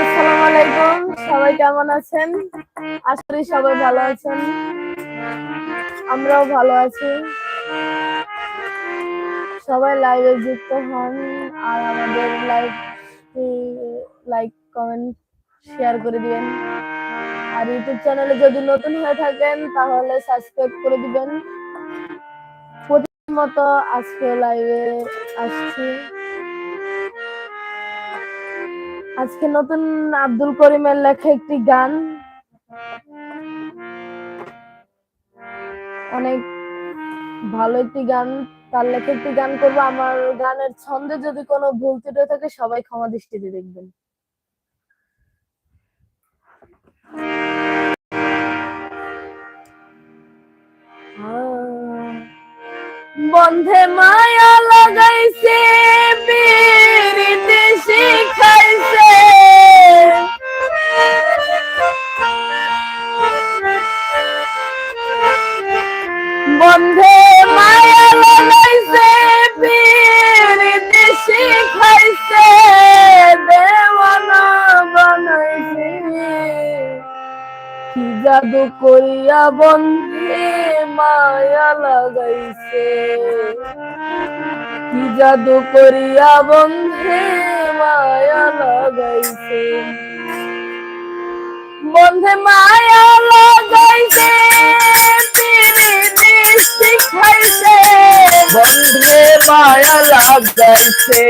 আসসালামু আলাইকুম, সবাই কেমন আছেন? করি সবাই ভালো আছেন। আমরাও ভালো আছি। সবাই লাইভে যুক্ত হন, আর আমাদের লাইভ লাইক কমেন্ট শেয়ার করে দিবেন। আর ইউটিউব চ্যানেলে যদি নতুন হয়ে থাকেন, তাহলে সাবস্ক্রাইব করে দিবেন। মতো আজকে লাইভে আসছি। আজকে নতুন আব্দুল করিমের লেখা একটি গান। অনেক ভালো একটি গান। তার লেখা একটি গান করব। আমার গানের ছন্দে যদি কোনো ভুল ত্রুটি থাকে, সবাই ক্ষমা দৃষ্টিতে দেখবেন। বন্ধে মায়া লাগাইছে বিরিতে শিখাইছে। বন্ধে মায়া লাগাইছে বিরিতে শিখাইছে, দেওয়ানা বানাইছে। কি জাদু করিয়া বন্ধে মায়া লাগাইছে। কি জাদু করিয়া বন্ধে মায়া লাগাইছে। বন্ধে মায়া লাগাইছে শিখাইছে বন্ধে মায়া লাগাইছে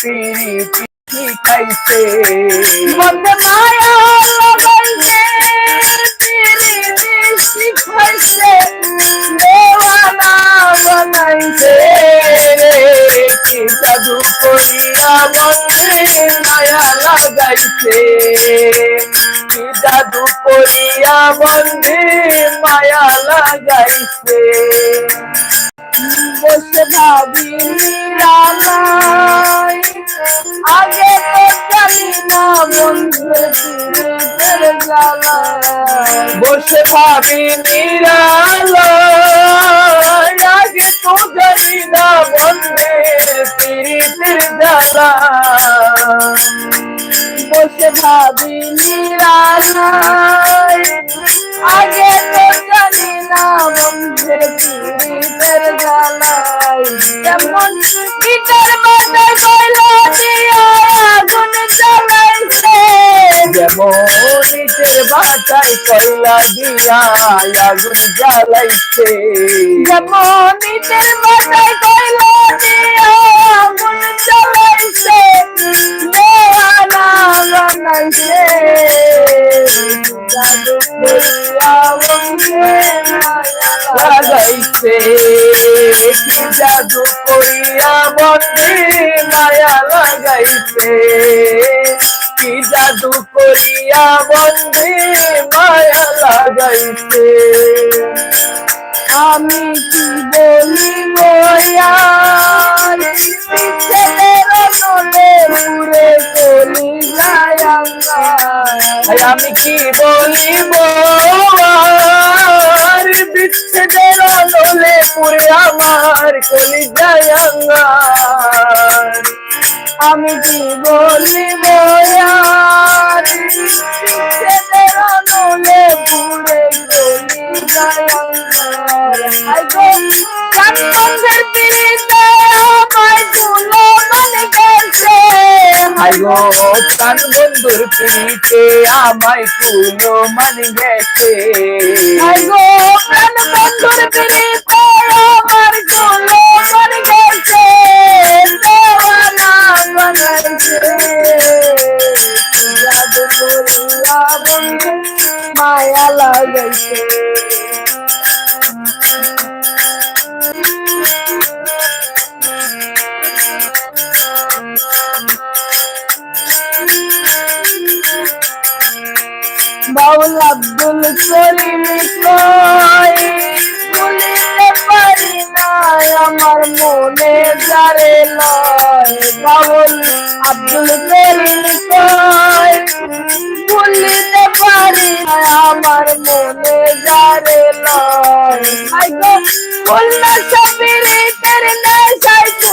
পিরিতি শিখাইছে বন্ধে মায়া লাগাইছে করিয়া বন্ধে, মায়া লাগাইছে। বসে ভাবি নিরালাই আগে তো জানি না বন্ধু জ্বালা বসে ভাবি নিরালয় আগে তো জানি না বন্ধে পীড়িতের জ্বালা বসে ভাবি নিরালাই আগে তো জানি না বন্ধু পীড়িতের জ্বালাই দিয়া আগুন জ্বালাইছে। যেমন কয়লা দিয়া আগুন জ্বালাইছে। যেমন নিজের বাটায় কইলা লাগাইছে কি জাদু করিয়া বন্ধে মায়া লাগাইছে। আমি কি বলি তাই আমি কি বলিব আর বিচ্ছেদের নলে পুরে আমার কলি যায় আমি কি বলি বয়ার ছেলের নলে পুরে চলি যায় পিড়িতে তুলো মানে গেছে আইগো কান বন্ধুর পিড়িতে আমায় কুলো মান গেছে। আইগো প্রাণ বন্ধুর পিড়িতে আমারগুলো মরে গেছে। মায়া লাগাইছে। বাউল আব্দুল করিম ভুলিতে পারি না আমার মনে যারে লয়। বাউল আব্দুল করিম ভুলিতে পারি না আমার মনে যারে লয়। বলনা সবিরে তেরে না লাগাইছে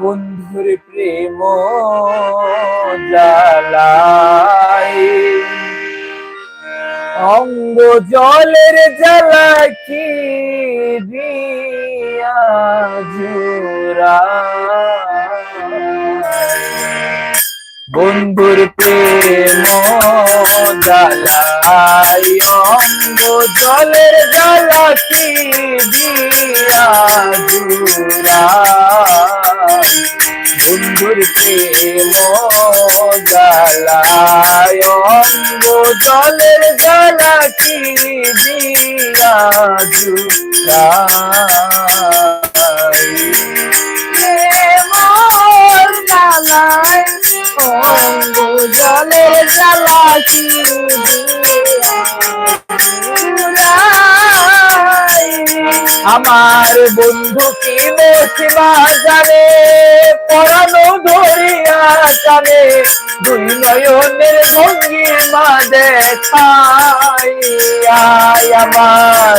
বন্ধুর প্রেম জ্বালাই। অঙ্গ জলের জ্বালা কি বন্ধুর প্রেম জ্বালাই। অঙ্গ জলের জ্বালা কি দিয়া জোড়া বন্ধুর প্রেম জ্বালায় জলের জ্বালা কি দিয়া জ্বালায় অঙ্গ জলের জ্বালা কি আমার বন্ধু কি মসিমা জানে পরানো ধরিয়া জানে দুই নয়নের ভঙ্গিমা দেখাই আমার।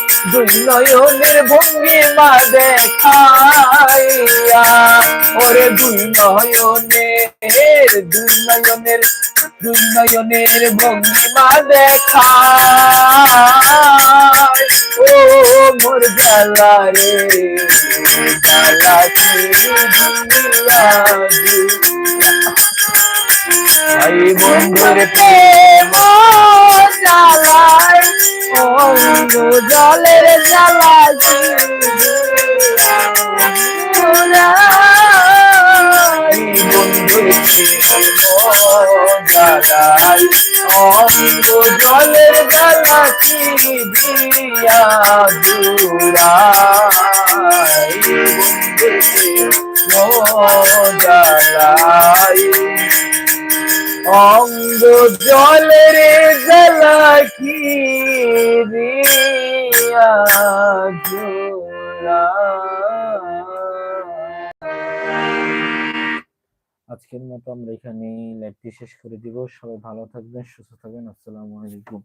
দুই নয়নের ভঙ্গিমা দেখাইয়া, ওরে দুই নয়নের দুই নয়নের দুই নয়নের ভঙ্গিমা দেখায়। ও মোর গেলা রে কি দুনিয়া বন্ধুর প্রেম জলের জ্বালা অঙ্গ জলের জ্বালা কি দিয়া জুড়াই জ্বালাই অঙ্গ জলের জলাকি আজকের মতো আমরা এখানে লাইভটি শেষ করে দিব। সবাই ভালো থাকবেন, সুস্থ থাকবেন। আসসালামু আলাইকুম।